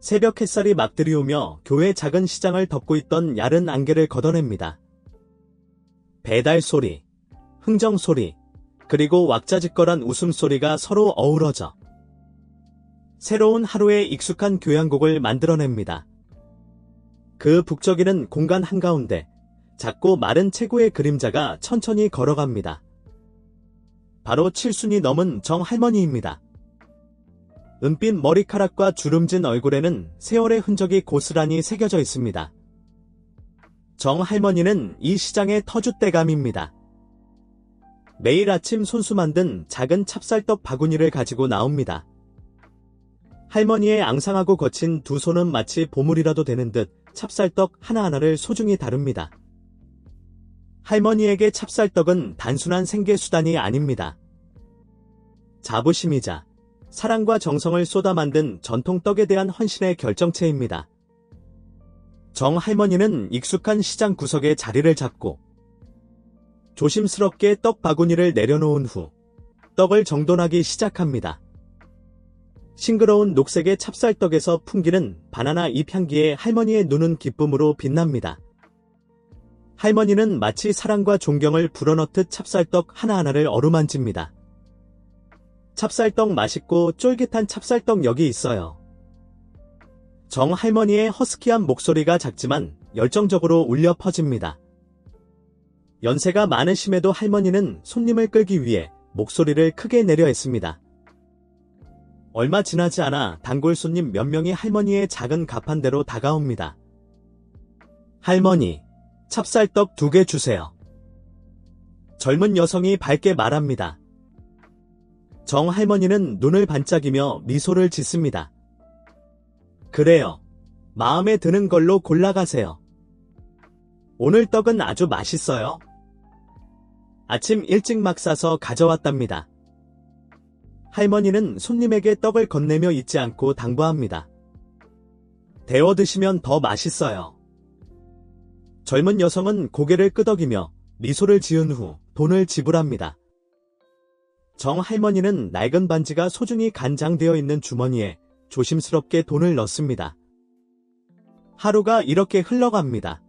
새벽 햇살이 막 들이오며 교회 작은 시장을 덮고 있던 야른 안개를 걷어냅니다. 배달 소리, 흥정 소리, 그리고 왁자지껄한 웃음소리가 서로 어우러져 새로운 하루에 익숙한 교향곡을 만들어냅니다. 그 북적이는 공간 한가운데 작고 마른 체구의 그림자가 천천히 걸어갑니다. 바로 칠순이 넘은 정 할머니입니다. 은빛 머리카락과 주름진 얼굴에는 세월의 흔적이 고스란히 새겨져 있습니다. 정 할머니는 이 시장의 터줏대감입니다. 매일 아침 손수 만든 작은 찹쌀떡 바구니를 가지고 나옵니다. 할머니의 앙상하고 거친 두 손은 마치 보물이라도 되는 듯 찹쌀떡 하나하나를 소중히 다룹니다. 할머니에게 찹쌀떡은 단순한 생계 수단이 아닙니다. 자부심이자 사랑과 정성을 쏟아 만든 전통떡에 대한 헌신의 결정체입니다. 정 할머니는 익숙한 시장 구석에 자리를 잡고 조심스럽게 떡 바구니를 내려놓은 후 떡을 정돈하기 시작합니다. 싱그러운 녹색의 찹쌀떡에서 풍기는 바나나 잎 향기에 할머니의 눈은 기쁨으로 빛납니다. 할머니는 마치 사랑과 존경을 불어넣듯 찹쌀떡 하나하나를 어루만집니다. 찹쌀떡 맛있고 쫄깃한 찹쌀떡 여기 있어요. 정 할머니의 허스키한 목소리가 작지만 열정적으로 울려 퍼집니다. 연세가 많으심에도 할머니는 손님을 끌기 위해 목소리를 크게 내려 했습니다. 얼마 지나지 않아 단골 손님 몇 명이 할머니의 작은 가판대로 다가옵니다. 할머니, 찹쌀떡 두 개 주세요. 젊은 여성이 밝게 말합니다. 정 할머니는 눈을 반짝이며 미소를 짓습니다. 그래요. 마음에 드는 걸로 골라가세요. 오늘 떡은 아주 맛있어요. 아침 일찍 막 싸서 가져왔답니다. 할머니는 손님에게 떡을 건네며 잊지 않고 당부합니다. 데워 드시면 더 맛있어요. 젊은 여성은 고개를 끄덕이며 미소를 지은 후 돈을 지불합니다. 정 할머니는 낡은 반지가 소중히 간장되어 있는 주머니에 조심스럽게 돈을 넣습니다. 하루가 이렇게 흘러갑니다.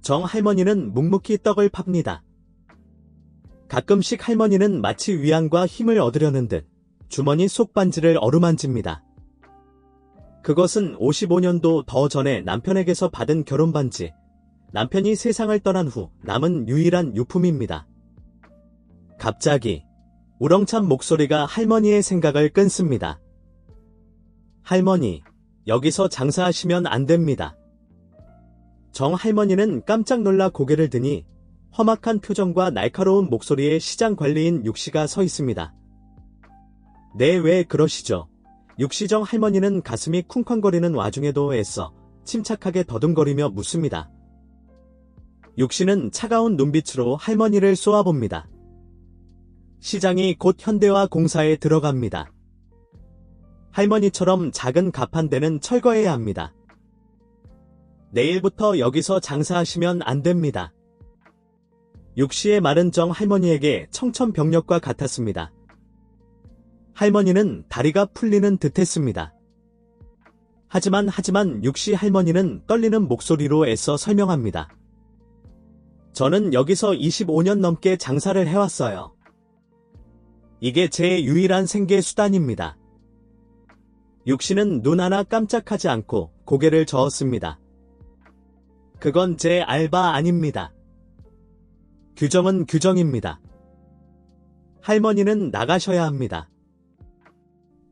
정 할머니는 묵묵히 떡을 팝니다. 가끔씩 할머니는 마치 위안과 힘을 얻으려는 듯 주머니 속 반지를 어루만집니다. 그것은 55년도 더 전에 남편에게서 받은 결혼 반지. 남편이 세상을 떠난 후 남은 유일한 유품입니다. 갑자기 우렁찬 목소리가 할머니의 생각을 끊습니다. 할머니, 여기서 장사하시면 안 됩니다. 정 할머니는 깜짝 놀라 고개를 드니 험악한 표정과 날카로운 목소리의 시장 관리인 육씨가 서 있습니다. 네, 왜 그러시죠? 육시정 할머니는 가슴이 쿵쾅거리는 와중에도 애써 침착하게 더듬거리며 묻습니다. 육씨는 차가운 눈빛으로 할머니를 쏘아봅니다. 시장이 곧 현대화 공사에 들어갑니다. 할머니처럼 작은 가판대는 철거해야 합니다. 내일부터 여기서 장사하시면 안 됩니다. 육씨의 말은 정 할머니에게 청천벽력과 같았습니다. 할머니는 다리가 풀리는 듯 했습니다. 하지만 하지만 육씨 할머니는 떨리는 목소리로 애써 설명합니다. 저는 여기서 25년 넘게 장사를 해왔어요. 이게 제 유일한 생계 수단입니다. 육씨는 눈 하나 깜짝하지 않고 고개를 저었습니다. 그건 제 알바 아닙니다. 규정은 규정입니다. 할머니는 나가셔야 합니다.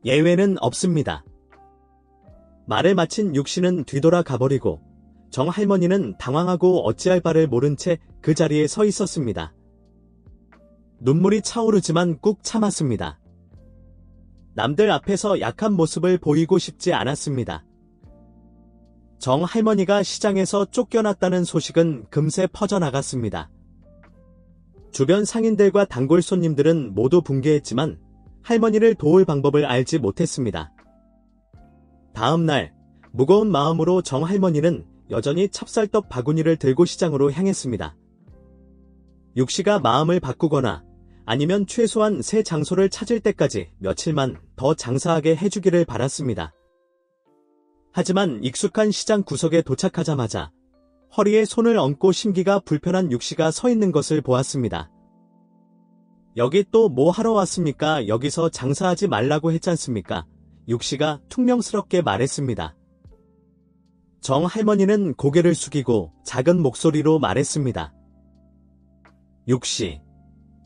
예외는 없습니다. 말을 마친 육신은 뒤돌아 가버리고 정 할머니는 당황하고 어찌할 바를 모른 채 그 자리에 서 있었습니다. 눈물이 차오르지만 꾹 참았습니다. 남들 앞에서 약한 모습을 보이고 싶지 않았습니다. 정 할머니가 시장에서 쫓겨났다는 소식은 금세 퍼져나갔습니다. 주변 상인들과 단골 손님들은 모두 붕괴했지만 할머니를 도울 방법을 알지 못했습니다. 다음 날 무거운 마음으로 정 할머니는 여전히 찹쌀떡 바구니를 들고 시장으로 향했습니다. 육씨가 마음을 바꾸거나 아니면 최소한 새 장소를 찾을 때까지 며칠만 더 장사하게 해주기를 바랐습니다. 하지만 익숙한 시장 구석에 도착하자마자 허리에 손을 얹고 심기가 불편한 육씨가 서 있는 것을 보았습니다. 여기 또 뭐 하러 왔습니까? 여기서 장사하지 말라고 했잖습니까? 육씨가 퉁명스럽게 말했습니다. 정 할머니는 고개를 숙이고 작은 목소리로 말했습니다. 육씨,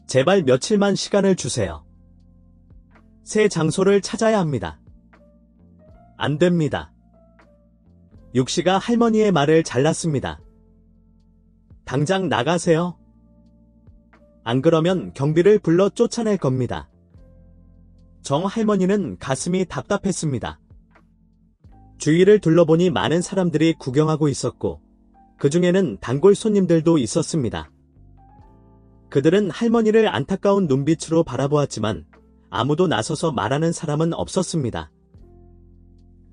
제발 며칠만 시간을 주세요. 새 장소를 찾아야 합니다. 안 됩니다. 육씨가 할머니의 말을 잘랐습니다. 당장 나가세요. 안 그러면 경비를 불러 쫓아낼 겁니다. 정 할머니는 가슴이 답답했습니다. 주위를 둘러보니 많은 사람들이 구경하고 있었고, 그 중에는 단골 손님들도 있었습니다. 그들은 할머니를 안타까운 눈빛으로 바라보았지만 아무도 나서서 말하는 사람은 없었습니다.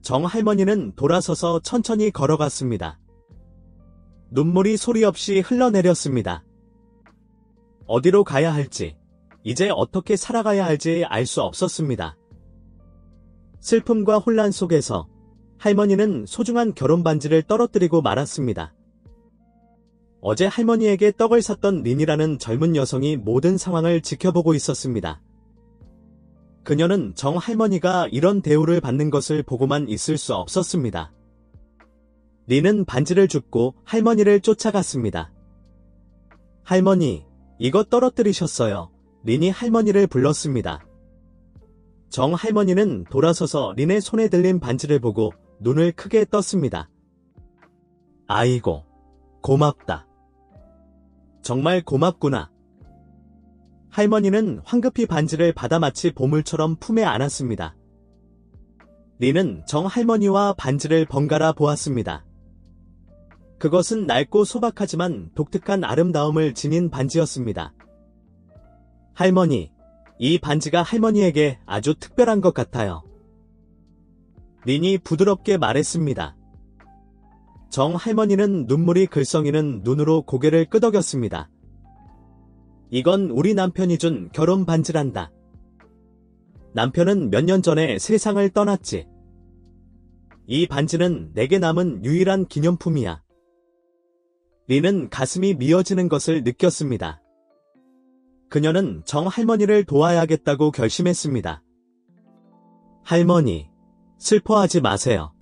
정 할머니는 돌아서서 천천히 걸어갔습니다. 눈물이 소리 없이 흘러내렸습니다. 어디로 가야 할지, 이제 어떻게 살아가야 할지 알 수 없었습니다. 슬픔과 혼란 속에서 할머니는 소중한 결혼 반지를 떨어뜨리고 말았습니다. 어제 할머니에게 떡을 샀던 린이라는 젊은 여성이 모든 상황을 지켜보고 있었습니다. 그녀는 정 할머니가 이런 대우를 받는 것을 보고만 있을 수 없었습니다. 린은 반지를 줍고 할머니를 쫓아갔습니다. 할머니, 이거 떨어뜨리셨어요. 린이 할머니를 불렀습니다. 정 할머니는 돌아서서 린의 손에 들린 반지를 보고 눈을 크게 떴습니다. 아이고, 고맙다. 정말 고맙구나. 할머니는 황급히 반지를 받아 마치 보물처럼 품에 안았습니다. 리는 정 할머니와 반지를 번갈아 보았습니다. 그것은 낡고 소박하지만 독특한 아름다움을 지닌 반지였습니다. 할머니, 이 반지가 할머니에게 아주 특별한 것 같아요. 린이 부드럽게 말했습니다. 정 할머니는 눈물이 글썽이는 눈으로 고개를 끄덕였습니다. 이건 우리 남편이 준 결혼 반지란다. 남편은 몇 년 전에 세상을 떠났지. 이 반지는 내게 남은 유일한 기념품이야. 리는 가슴이 미어지는 것을 느꼈습니다. 그녀는 정 할머니를 도와야겠다고 결심했습니다. 할머니, 슬퍼하지 마세요.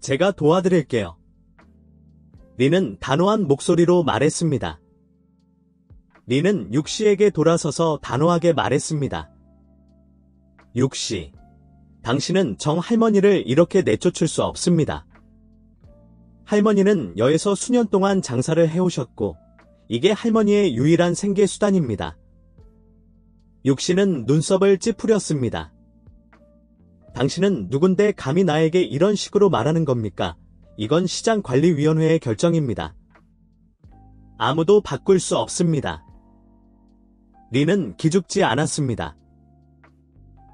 제가 도와드릴게요. 리는 단호한 목소리로 말했습니다. 리는 육씨에게 돌아서서 단호하게 말했습니다. 육씨, 당신은 정 할머니를 이렇게 내쫓을 수 없습니다. 할머니는 여에서 수년 동안 장사를 해오셨고, 이게 할머니의 유일한 생계 수단입니다. 육씨는 눈썹을 찌푸렸습니다. 당신은 누군데 감히 나에게 이런 식으로 말하는 겁니까? 이건 시장관리위원회의 결정입니다. 아무도 바꿀 수 없습니다. 리는 기죽지 않았습니다.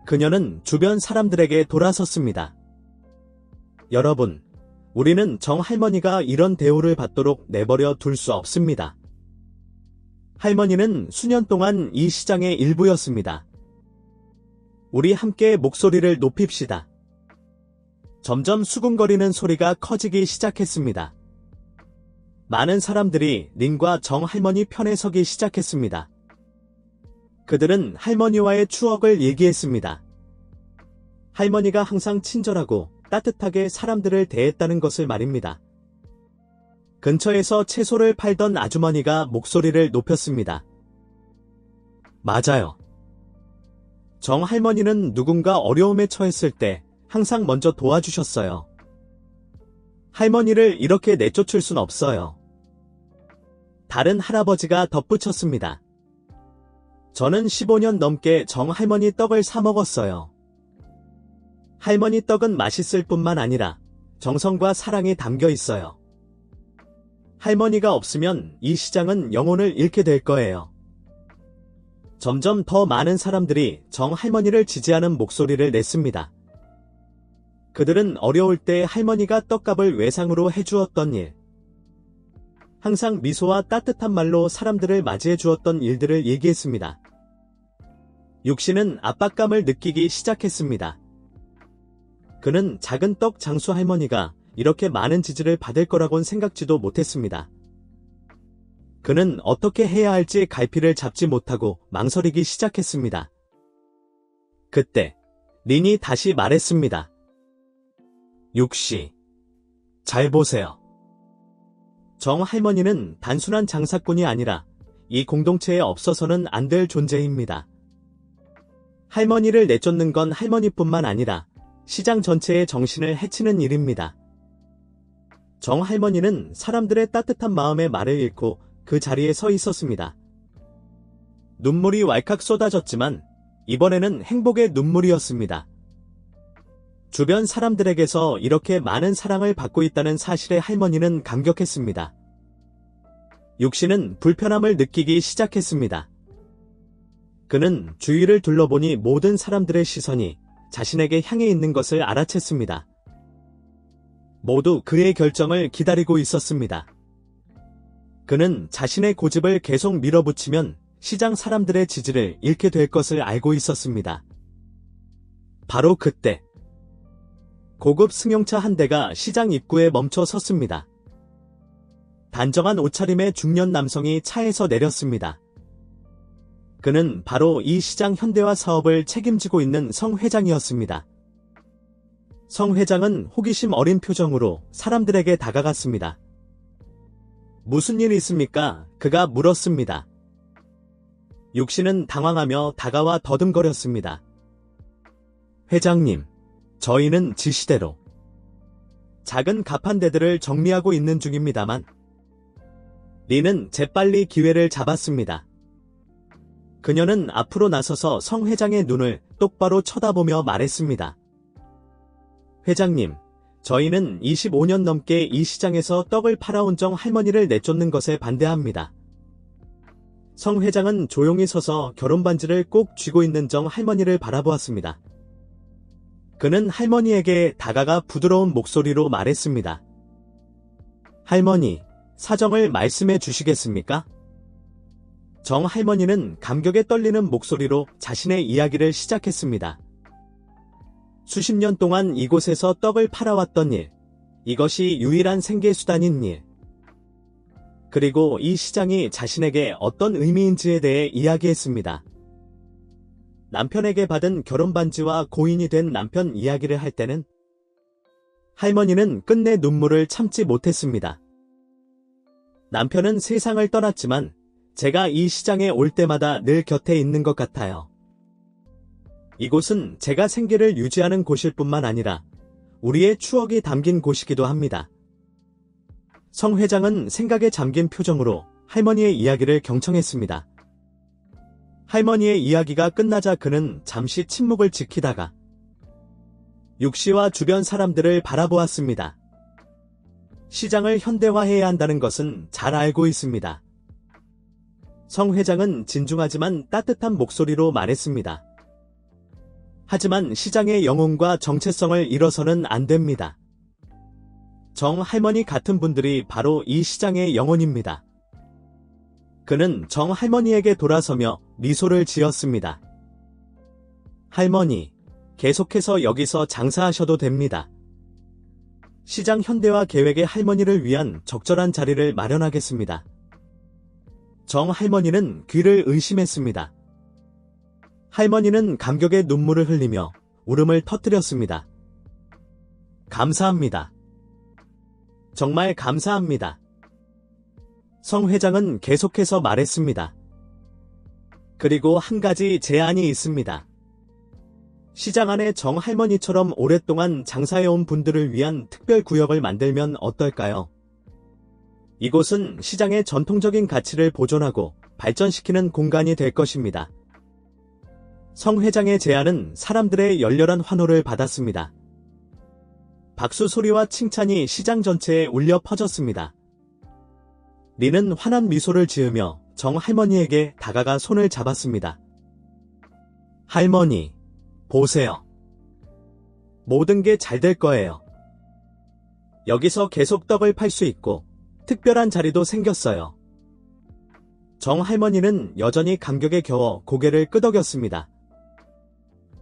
그녀는 주변 사람들에게 돌아섰습니다. 여러분, 우리는 정 할머니가 이런 대우를 받도록 내버려 둘 수 없습니다. 할머니는 수년 동안 이 시장의 일부였습니다. 우리 함께 목소리를 높입시다. 점점 수군거리는 소리가 커지기 시작했습니다. 많은 사람들이 린과 정 할머니 편에 서기 시작했습니다. 그들은 할머니와의 추억을 얘기했습니다. 할머니가 항상 친절하고 따뜻하게 사람들을 대했다는 것을 말입니다. 근처에서 채소를 팔던 아주머니가 목소리를 높였습니다. 맞아요. 정 할머니는 누군가 어려움에 처했을 때 항상 먼저 도와주셨어요. 할머니를 이렇게 내쫓을 순 없어요. 다른 할아버지가 덧붙였습니다. 저는 15년 넘게 정 할머니 떡을 사 먹었어요. 할머니 떡은 맛있을 뿐만 아니라 정성과 사랑이 담겨 있어요. 할머니가 없으면 이 시장은 영혼을 잃게 될 거예요. 점점 더 많은 사람들이 정 할머니를 지지하는 목소리를 냈습니다. 그들은 어려울 때 할머니가 떡값을 외상으로 해주었던 일, 항상 미소와 따뜻한 말로 사람들을 맞이해 주었던 일들을 얘기했습니다. 육신은 압박감을 느끼기 시작했습니다. 그는 작은 떡 장수 할머니가 이렇게 많은 지지를 받을 거라곤 생각지도 못했습니다. 그는 어떻게 해야 할지 갈피를 잡지 못하고 망설이기 시작했습니다. 그때 린이 다시 말했습니다. 육시. 잘 보세요. 정 할머니는 단순한 장사꾼이 아니라 이 공동체에 없어서는 안 될 존재입니다. 할머니를 내쫓는 건 할머니뿐만 아니라 시장 전체의 정신을 해치는 일입니다. 정 할머니는 사람들의 따뜻한 마음의 말을 잃고 그 자리에 서 있었습니다. 눈물이 왈칵 쏟아졌지만 이번에는 행복의 눈물이었습니다. 주변 사람들에게서 이렇게 많은 사랑을 받고 있다는 사실에 할머니는 감격했습니다. 육신은 불편함을 느끼기 시작했습니다. 그는 주위를 둘러보니 모든 사람들의 시선이 자신에게 향해 있는 것을 알아챘습니다. 모두 그의 결정을 기다리고 있었습니다. 그는 자신의 고집을 계속 밀어붙이면 시장 사람들의 지지를 잃게 될 것을 알고 있었습니다. 바로 그때 고급 승용차 한 대가 시장 입구에 멈춰 섰습니다. 단정한 옷차림의 중년 남성이 차에서 내렸습니다. 그는 바로 이 시장 현대화 사업을 책임지고 있는 성 회장이었습니다. 성 회장은 호기심 어린 표정으로 사람들에게 다가갔습니다. 무슨 일 있습니까? 그가 물었습니다. 육신은 당황하며 다가와 더듬거렸습니다. 회장님, 저희는 지시대로 작은 가판대들을 정리하고 있는 중입니다만 리는 재빨리 기회를 잡았습니다. 그녀는 앞으로 나서서 성 회장의 눈을 똑바로 쳐다보며 말했습니다. 회장님, 저희는 25년 넘게 이 시장에서 떡을 팔아온 정 할머니를 내쫓는 것에 반대합니다. 성 회장은 조용히 서서 결혼 반지를 꼭 쥐고 있는 정 할머니를 바라보았습니다. 그는 할머니에게 다가가 부드러운 목소리로 말했습니다. 할머니, 사정을 말씀해 주시겠습니까? 정 할머니는 감격에 떨리는 목소리로 자신의 이야기를 시작했습니다. 수십 년 동안 이곳에서 떡을 팔아왔던 일, 이것이 유일한 생계수단인 일, 그리고 이 시장이 자신에게 어떤 의미인지에 대해 이야기했습니다. 남편에게 받은 결혼 반지와 고인이 된 남편 이야기를 할 때는 할머니는 끝내 눈물을 참지 못했습니다. 남편은 세상을 떠났지만 제가 이 시장에 올 때마다 늘 곁에 있는 것 같아요. 이곳은 제가 생계를 유지하는 곳일 뿐만 아니라 우리의 추억이 담긴 곳이기도 합니다. 성 회장은 생각에 잠긴 표정으로 할머니의 이야기를 경청했습니다. 할머니의 이야기가 끝나자 그는 잠시 침묵을 지키다가 육시와 주변 사람들을 바라보았습니다. 시장을 현대화해야 한다는 것은 잘 알고 있습니다. 성 회장은 진중하지만 따뜻한 목소리로 말했습니다. 하지만 시장의 영혼과 정체성을 잃어서는 안 됩니다. 정 할머니 같은 분들이 바로 이 시장의 영혼입니다. 그는 정 할머니에게 돌아서며 미소를 지었습니다. 할머니, 계속해서 여기서 장사하셔도 됩니다. 시장 현대화 계획의 할머니를 위한 적절한 자리를 마련하겠습니다. 정 할머니는 귀를 의심했습니다. 할머니는 감격의 눈물을 흘리며 울음을 터뜨렸습니다. 감사합니다. 정말 감사합니다. 성 회장은 계속해서 말했습니다. 그리고 한 가지 제안이 있습니다. 시장 안에 정 할머니처럼 오랫동안 장사해온 분들을 위한 특별 구역을 만들면 어떨까요? 이곳은 시장의 전통적인 가치를 보존하고 발전시키는 공간이 될 것입니다. 성 회장의 제안은 사람들의 열렬한 환호를 받았습니다. 박수 소리와 칭찬이 시장 전체에 울려 퍼졌습니다. 리는 환한 미소를 지으며 정 할머니에게 다가가 손을 잡았습니다. 할머니, 보세요. 모든 게 잘 될 거예요. 여기서 계속 떡을 팔 수 있고 특별한 자리도 생겼어요. 정 할머니는 여전히 감격에 겨워 고개를 끄덕였습니다.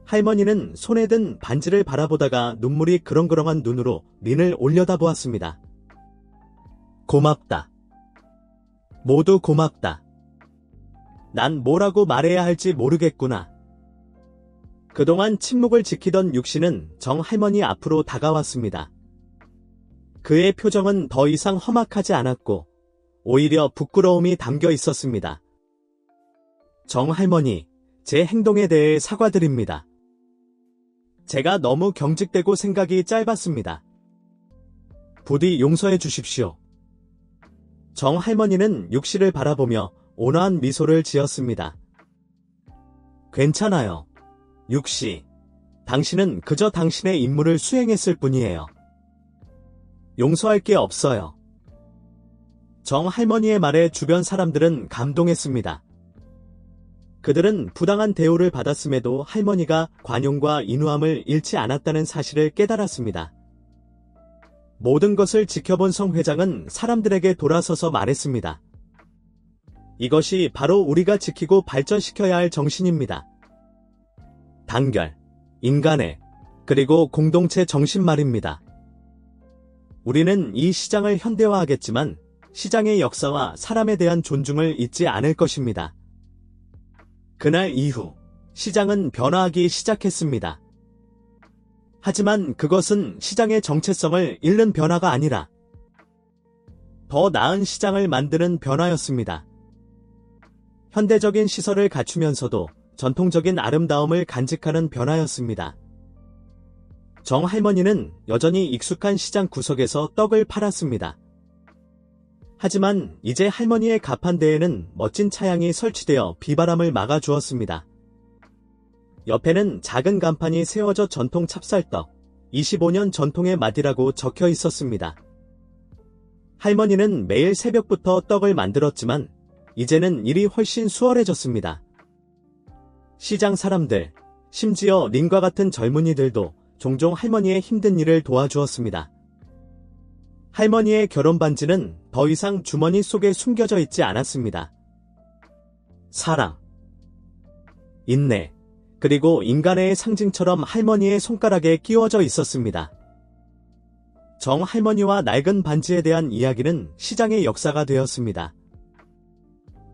할머니는 손에 든 반지를 바라보다가 눈물이 그렁그렁한 눈으로 린을 올려다보았습니다. 고맙다. 모두 고맙다. 난 뭐라고 말해야 할지 모르겠구나. 그동안 침묵을 지키던 육신은 정 할머니 앞으로 다가왔습니다. 그의 표정은 더 이상 험악하지 않았고 오히려 부끄러움이 담겨 있었습니다. 정 할머니, 제 행동에 대해 사과드립니다. 제가 너무 경직되고 생각이 짧았습니다. 부디 용서해 주십시오. 정 할머니는 육씨를 바라보며 온화한 미소를 지었습니다. 괜찮아요. 육씨. 당신은 그저 당신의 임무를 수행했을 뿐이에요. 용서할 게 없어요. 정 할머니의 말에 주변 사람들은 감동했습니다. 그들은 부당한 대우를 받았음에도 할머니가 관용과 인후함을 잃지 않았다는 사실을 깨달았습니다. 모든 것을 지켜본 성 회장은 사람들에게 돌아서서 말했습니다. 이것이 바로 우리가 지키고 발전시켜야 할 정신입니다. 단결, 인간의, 그리고 공동체 정신 말입니다. 우리는 이 시장을 현대화하겠지만 시장의 역사와 사람에 대한 존중을 잊지 않을 것입니다. 그날 이후 시장은 변화하기 시작했습니다. 하지만 그것은 시장의 정체성을 잃는 변화가 아니라 더 나은 시장을 만드는 변화였습니다. 현대적인 시설을 갖추면서도 전통적인 아름다움을 간직하는 변화였습니다. 정 할머니는 여전히 익숙한 시장 구석에서 떡을 팔았습니다. 하지만 이제 할머니의 가판대에는 멋진 차양이 설치되어 비바람을 막아주었습니다. 옆에는 작은 간판이 세워져 전통 찹쌀떡, 25년 전통의 맛이라고 적혀 있었습니다. 할머니는 매일 새벽부터 떡을 만들었지만 이제는 일이 훨씬 수월해졌습니다. 시장 사람들, 심지어 린과 같은 젊은이들도 종종 할머니의 힘든 일을 도와주었습니다. 할머니의 결혼 반지는 더 이상 주머니 속에 숨겨져 있지 않았습니다. 사랑, 인내, 그리고 인간의 상징처럼 할머니의 손가락에 끼워져 있었습니다. 정 할머니와 낡은 반지에 대한 이야기는 시장의 역사가 되었습니다.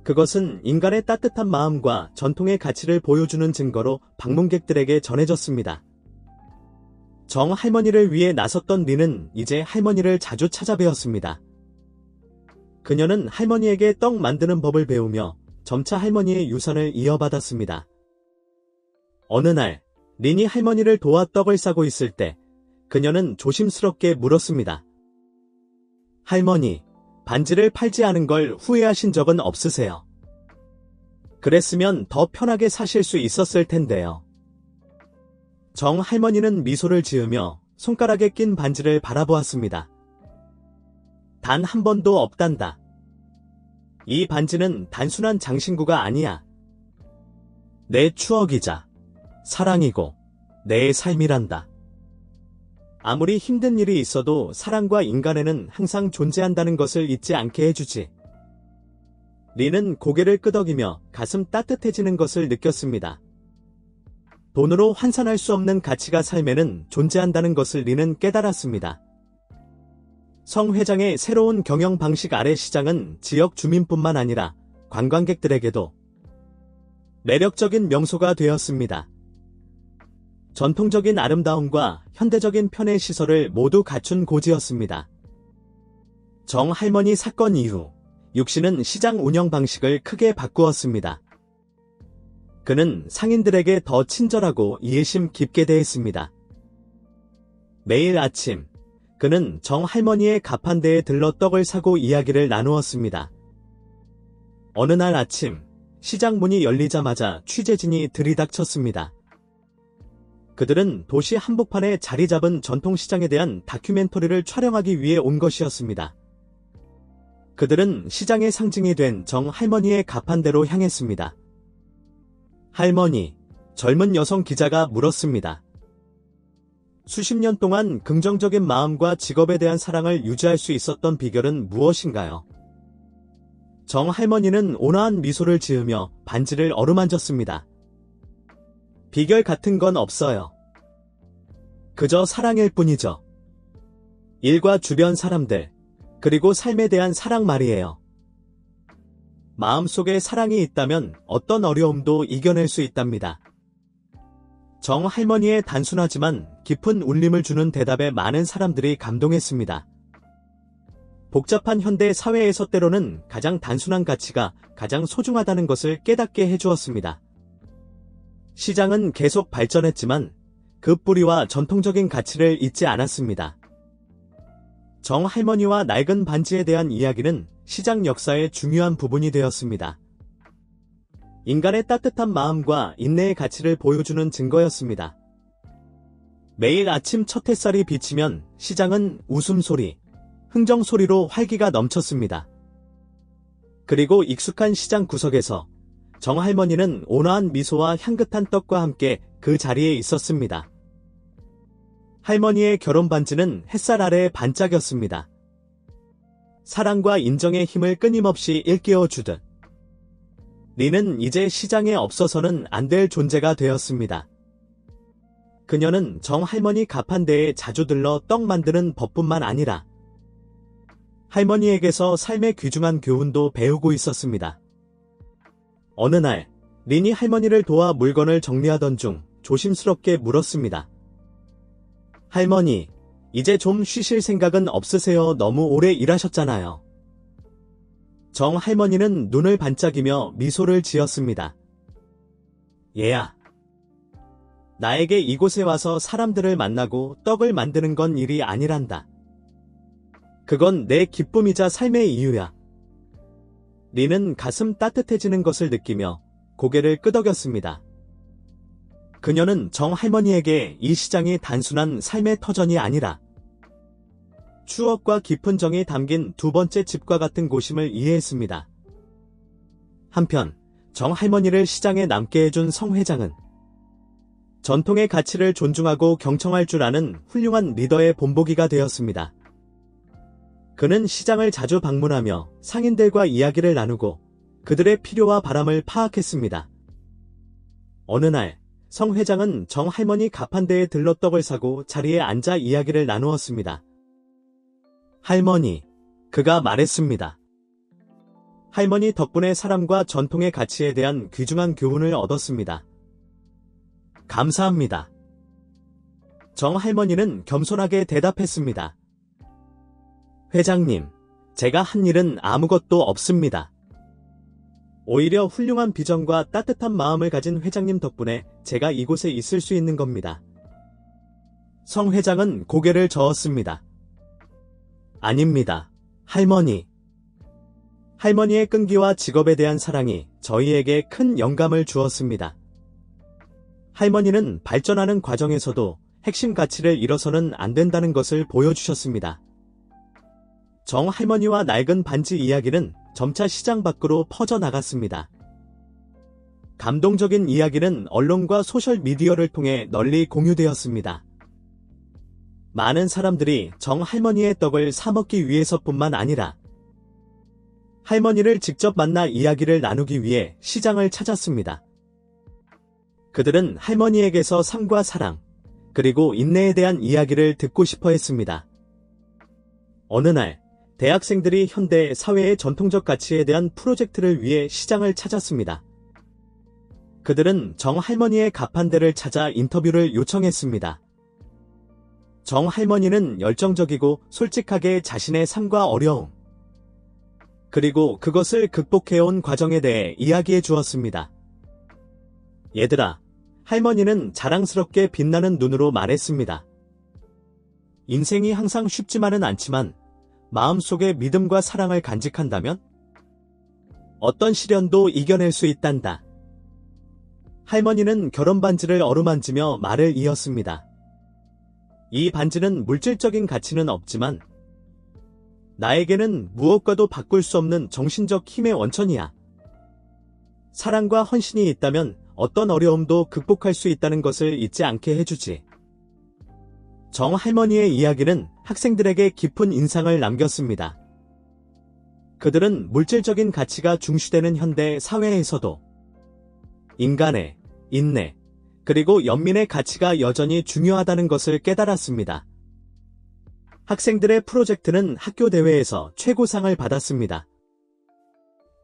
그것은 인간의 따뜻한 마음과 전통의 가치를 보여주는 증거로 방문객들에게 전해졌습니다. 정 할머니를 위해 나섰던 리는 이제 할머니를 자주 찾아뵈었습니다. 그녀는 할머니에게 떡 만드는 법을 배우며 점차 할머니의 유산을 이어받았습니다. 어느 날, 린이 할머니를 도와 떡을 싸고 있을 때 그녀는 조심스럽게 물었습니다. 할머니, 반지를 팔지 않은 걸 후회하신 적은 없으세요? 그랬으면 더 편하게 사실 수 있었을 텐데요. 정 할머니는 미소를 지으며 손가락에 낀 반지를 바라보았습니다. 단 한 번도 없단다. 이 반지는 단순한 장신구가 아니야. 내 추억이자 사랑이고 내 삶이란다. 아무리 힘든 일이 있어도 사랑과 인간에는 항상 존재한다는 것을 잊지 않게 해주지. 리는 고개를 끄덕이며 가슴 따뜻해지는 것을 느꼈습니다. 돈으로 환산할 수 없는 가치가 삶에는 존재한다는 것을 리는 깨달았습니다. 성 회장의 새로운 경영 방식 아래 시장은 지역 주민뿐만 아니라 관광객들에게도 매력적인 명소가 되었습니다. 전통적인 아름다움과 현대적인 편의 시설을 모두 갖춘 고지였습니다. 정 할머니 사건 이후 육신은 시장 운영 방식을 크게 바꾸었습니다. 그는 상인들에게 더 친절하고 이해심 깊게 대했습니다. 매일 아침, 그는 정 할머니의 가판대에 들러 떡을 사고 이야기를 나누었습니다. 어느 날 아침, 시장 문이 열리자마자 취재진이 들이닥쳤습니다. 그들은 도시 한복판에 자리 잡은 전통시장에 대한 다큐멘터리를 촬영하기 위해 온 것이었습니다. 그들은 시장의 상징이 된 정 할머니의 가판대로 향했습니다. 할머니, 젊은 여성 기자가 물었습니다. 수십 년 동안 긍정적인 마음과 직업에 대한 사랑을 유지할 수 있었던 비결은 무엇인가요? 정 할머니는 온화한 미소를 지으며 반지를 어루만졌습니다. 비결 같은 건 없어요. 그저 사랑일 뿐이죠. 일과 주변 사람들, 그리고 삶에 대한 사랑 말이에요. 마음속에 사랑이 있다면 어떤 어려움도 이겨낼 수 있답니다. 정 할머니의 단순하지만 깊은 울림을 주는 대답에 많은 사람들이 감동했습니다. 복잡한 현대 사회에서 때로는 가장 단순한 가치가 가장 소중하다는 것을 깨닫게 해주었습니다. 시장은 계속 발전했지만 그 뿌리와 전통적인 가치를 잊지 않았습니다. 정 할머니와 낡은 반지에 대한 이야기는 시장 역사의 중요한 부분이 되었습니다. 인간의 따뜻한 마음과 인내의 가치를 보여주는 증거였습니다. 매일 아침 첫 햇살이 비치면 시장은 웃음소리, 흥정소리로 활기가 넘쳤습니다. 그리고 익숙한 시장 구석에서 정 할머니는 온화한 미소와 향긋한 떡과 함께 그 자리에 있었습니다. 할머니의 결혼 반지는 햇살 아래 반짝였습니다. 사랑과 인정의 힘을 끊임없이 일깨워 주듯. 리는 이제 시장에 없어서는 안 될 존재가 되었습니다. 그녀는 정 할머니 가판대에 자주 들러 떡 만드는 법뿐만 아니라 할머니에게서 삶의 귀중한 교훈도 배우고 있었습니다. 어느 날, 린이 할머니를 도와 물건을 정리하던 중 조심스럽게 물었습니다. 할머니, 이제 좀 쉬실 생각은 없으세요? 너무 오래 일하셨잖아요. 정 할머니는 눈을 반짝이며 미소를 지었습니다. 얘야. 나에게 이곳에 와서 사람들을 만나고 떡을 만드는 건 일이 아니란다. 그건 내 기쁨이자 삶의 이유야. 리는 가슴 따뜻해지는 것을 느끼며 고개를 끄덕였습니다. 그녀는 정 할머니에게 이 시장이 단순한 삶의 터전이 아니라 추억과 깊은 정이 담긴 두 번째 집과 같은 곳임을 이해했습니다. 한편 정 할머니를 시장에 남게 해준 성 회장은 전통의 가치를 존중하고 경청할 줄 아는 훌륭한 리더의 본보기가 되었습니다. 그는 시장을 자주 방문하며 상인들과 이야기를 나누고 그들의 필요와 바람을 파악했습니다. 어느 날, 성 회장은 정 할머니 가판대에 들러 떡을 사고 자리에 앉아 이야기를 나누었습니다. 할머니, 그가 말했습니다. 할머니 덕분에 사람과 전통의 가치에 대한 귀중한 교훈을 얻었습니다. 감사합니다. 정 할머니는 겸손하게 대답했습니다. 회장님, 제가 한 일은 아무것도 없습니다. 오히려 훌륭한 비전과 따뜻한 마음을 가진 회장님 덕분에 제가 이곳에 있을 수 있는 겁니다. 성 회장은 고개를 저었습니다. 아닙니다. 할머니. 할머니의 끈기와 직업에 대한 사랑이 저희에게 큰 영감을 주었습니다. 할머니는 발전하는 과정에서도 핵심 가치를 잃어서는 안 된다는 것을 보여주셨습니다. 정 할머니와 낡은 반지 이야기는 점차 시장 밖으로 퍼져나갔습니다. 감동적인 이야기는 언론과 소셜미디어를 통해 널리 공유되었습니다. 많은 사람들이 정 할머니의 떡을 사먹기 위해서뿐만 아니라 할머니를 직접 만나 이야기를 나누기 위해 시장을 찾았습니다. 그들은 할머니에게서 삶과 사랑, 그리고 인내에 대한 이야기를 듣고 싶어 했습니다. 어느 날, 대학생들이 현대 사회의 전통적 가치에 대한 프로젝트를 위해 시장을 찾았습니다. 그들은 정 할머니의 가판대를 찾아 인터뷰를 요청했습니다. 정 할머니는 열정적이고 솔직하게 자신의 삶과 어려움, 그리고 그것을 극복해온 과정에 대해 이야기해 주었습니다. 얘들아, 할머니는 자랑스럽게 빛나는 눈으로 말했습니다. 인생이 항상 쉽지만은 않지만 마음속에 믿음과 사랑을 간직한다면 어떤 시련도 이겨낼 수 있단다. 할머니는 결혼 반지를 어루만지며 말을 이었습니다. 이 반지는 물질적인 가치는 없지만 나에게는 무엇과도 바꿀 수 없는 정신적 힘의 원천이야. 사랑과 헌신이 있다면 어떤 어려움도 극복할 수 있다는 것을 잊지 않게 해주지. 정 할머니의 이야기는 학생들에게 깊은 인상을 남겼습니다. 그들은 물질적인 가치가 중시되는 현대 사회에서도 인간의 인내, 그리고 연민의 가치가 여전히 중요하다는 것을 깨달았습니다. 학생들의 프로젝트는 학교 대회에서 최고상을 받았습니다.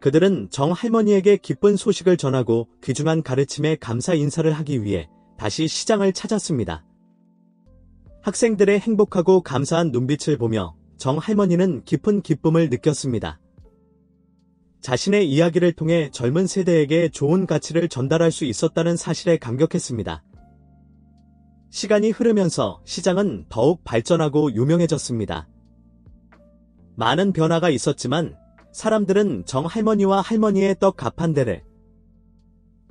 그들은 정 할머니에게 기쁜 소식을 전하고 귀중한 가르침에 감사 인사를 하기 위해 다시 시장을 찾았습니다. 학생들의 행복하고 감사한 눈빛을 보며 정 할머니는 깊은 기쁨을 느꼈습니다. 자신의 이야기를 통해 젊은 세대에게 좋은 가치를 전달할 수 있었다는 사실에 감격했습니다. 시간이 흐르면서 시장은 더욱 발전하고 유명해졌습니다. 많은 변화가 있었지만 사람들은 정 할머니와 할머니의 떡 가판대를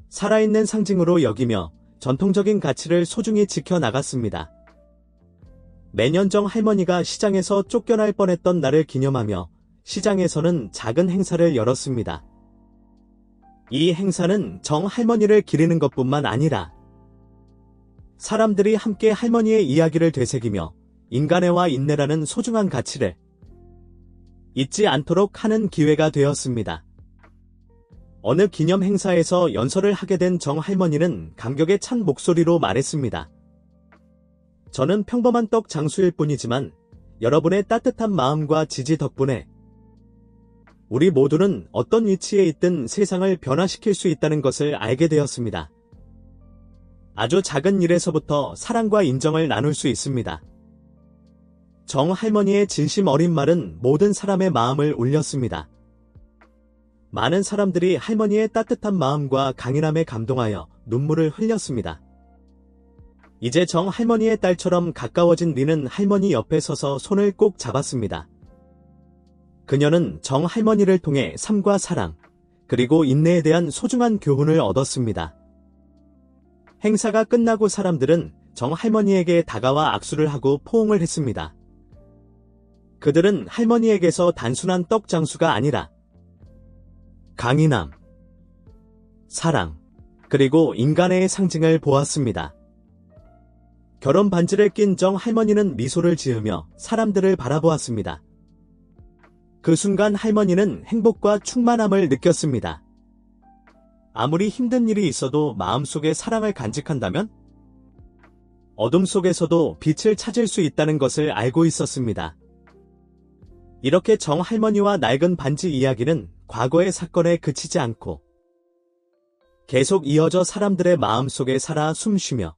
살아있는 상징으로 여기며 전통적인 가치를 소중히 지켜나갔습니다. 매년 정 할머니가 시장에서 쫓겨날 뻔했던 날을 기념하며 시장에서는 작은 행사를 열었습니다. 이 행사는 정 할머니를 기리는 것뿐만 아니라 사람들이 함께 할머니의 이야기를 되새기며 인간애와 인내라는 소중한 가치를 잊지 않도록 하는 기회가 되었습니다. 어느 기념 행사에서 연설을 하게 된 정 할머니는 감격에 찬 목소리로 말했습니다. 저는 평범한 떡 장수일 뿐이지만 여러분의 따뜻한 마음과 지지 덕분에 우리 모두는 어떤 위치에 있든 세상을 변화시킬 수 있다는 것을 알게 되었습니다. 아주 작은 일에서부터 사랑과 인정을 나눌 수 있습니다. 정 할머니의 진심 어린 말은 모든 사람의 마음을 울렸습니다. 많은 사람들이 할머니의 따뜻한 마음과 강인함에 감동하여 눈물을 흘렸습니다. 이제 정 할머니의 딸처럼 가까워진 리는 할머니 옆에 서서 손을 꼭 잡았습니다. 그녀는 정 할머니를 통해 삶과 사랑, 그리고 인내에 대한 소중한 교훈을 얻었습니다. 행사가 끝나고 사람들은 정 할머니에게 다가와 악수를 하고 포옹을 했습니다. 그들은 할머니에게서 단순한 떡 장수가 아니라 강인함, 사랑, 그리고 인간의 상징을 보았습니다. 결혼 반지를 낀 정 할머니는 미소를 지으며 사람들을 바라보았습니다. 그 순간 할머니는 행복과 충만함을 느꼈습니다. 아무리 힘든 일이 있어도 마음속에 사랑을 간직한다면 어둠 속에서도 빛을 찾을 수 있다는 것을 알고 있었습니다. 이렇게 정 할머니와 낡은 반지 이야기는 과거의 사건에 그치지 않고 계속 이어져 사람들의 마음속에 살아 숨쉬며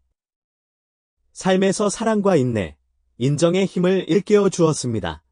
삶에서 사랑과 인내, 인정의 힘을 일깨워 주었습니다.